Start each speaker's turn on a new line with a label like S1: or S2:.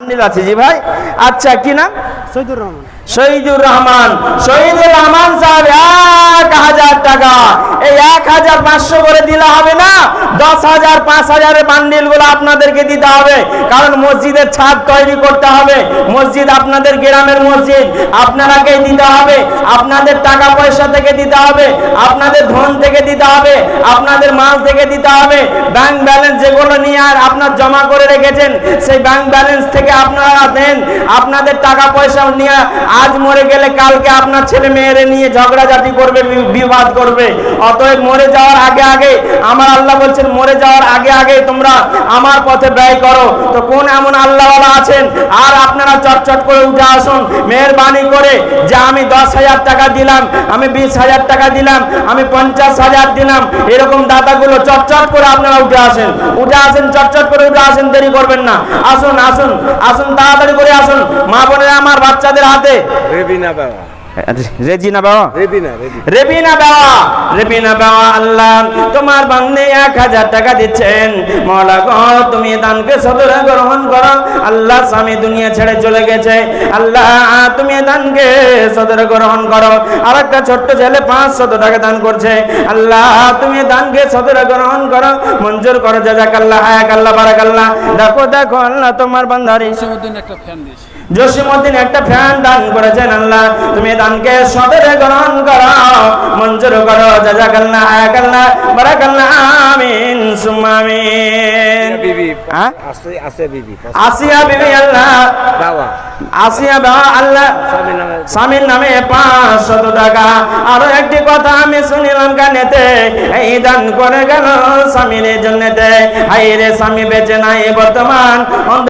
S1: Bundle আছে জি ভাই। আচ্ছা কি নাম?
S2: সৈদুর রহমান।
S1: শহীদুর রহমান। শহীদুর রহমান সাহেব এক হাজার টাকা। এই এক হাজার পাঁচশো করে দিলে হবে না? দশ হাজার পাঁচ হাজারের বান্ডিল আপনাদেরকে দিতে হবে। কারণ মসজিদের ছাদ তৈরি করতে হবে। মসজিদ আপনাদের গ্রামের মসজিদ। আপনারাকেই দিতে হবে। আপনাদের টাকা পয়সা থেকে দিতে হবে। আপনাদের ধন থেকে দিতে হবে। আপনাদের মাল থেকে দিতে হবে। ব্যাংক ব্যালেন্স যেগুলো নিয়ে আর আপনার জমা করে রেখেছেন, সেই ব্যাংক ব্যালেন্স থেকে আপনারা দেন। আপনাদের টাকা পয়সা নিয়ে আজ মরে গেলে কালকে আপনার ছেলে মেয়েরে নিয়ে ঝগড়াঝাটি করবে বিবাদ করবে। অতএব মরে যাওয়ার আগে আগে, আমার আল্লাহ বলছেন, মরে যাওয়ার আগে আগে তোমরা আমার পথে ব্যয় করো। তো কোন এমন আল্লাহওয়ালা আছেন? আর আপনারা চটচট করে উঠে আসুন। মেহরবানি করে যে আমি দশ হাজার টাকা দিলাম, আমি বিশ হাজার টাকা দিলাম, আমি পঞ্চাশ হাজার দিলাম, এরকম দাতাগুলো চটচট করে আপনারা উঠে আসেন। উঠে আসেন, চটচট করে উঠে আসেন, দেরি করবেন না। আসুন আসুন আসুন, তাড়াতাড়ি করে আসুন। মা বোনেরা, আমার বাচ্চাদের হাতে
S3: রেবিনা বাবা।
S1: রেজিনা বাবা?
S3: রেবিনা
S1: বাবা। রেবিনা বাবা আল্লাহ তোমার বান্দে এক হাজার টাকা দিচ্ছেন। মৌলা গো তুমি দানকে সদরে গ্রহণ করো। আল্লাহ স্বামী দুনিয়া ছেড়ে চলে গেছে। আল্লাহ তুমি দানকে সদরে গ্রহণ করো। আর একটা ছোট্ট ছেলে পাঁচশত টাকা দান করছে। আল্লাহ তুমি দানকে সদরে গ্রহণ করো। মঞ্জুর করো জাজাক আল্লাহ হায়াক আল্লাহ বারাক আল্লাহ দেখো দেখো আল্লাহ তোমার বান্দারি
S2: জসিমউদ্দিন একটা ফ্যান দিয়েছে।
S1: জসিমউদ্দিন একটা ফ্যান দান করেছেন আল্লাহ। তুমি দানকে সদরে গ্রহণ করো মঞ্জুর করো জাজাকাল্লাহ আয়াকাল্লাহ বারাকাল্লাহ আমিন সুম্মা আমিন।
S3: বিবি
S1: হ্যাঁ?
S3: আছে আছে বিবি।
S1: আসিয়া বিবি আল্লাহ।
S3: বাবা
S1: আসিয়া বাবা আল্লাহ।
S3: নামে
S1: স্বামীর নামে পাঁচশত টাকা। আরও একটি কথা আমি শুনিলাম কানেতে এই দান করে গেল স্বামীর জন্যতে। হাই রে স্বামী বেঁচে নাই বর্তমান।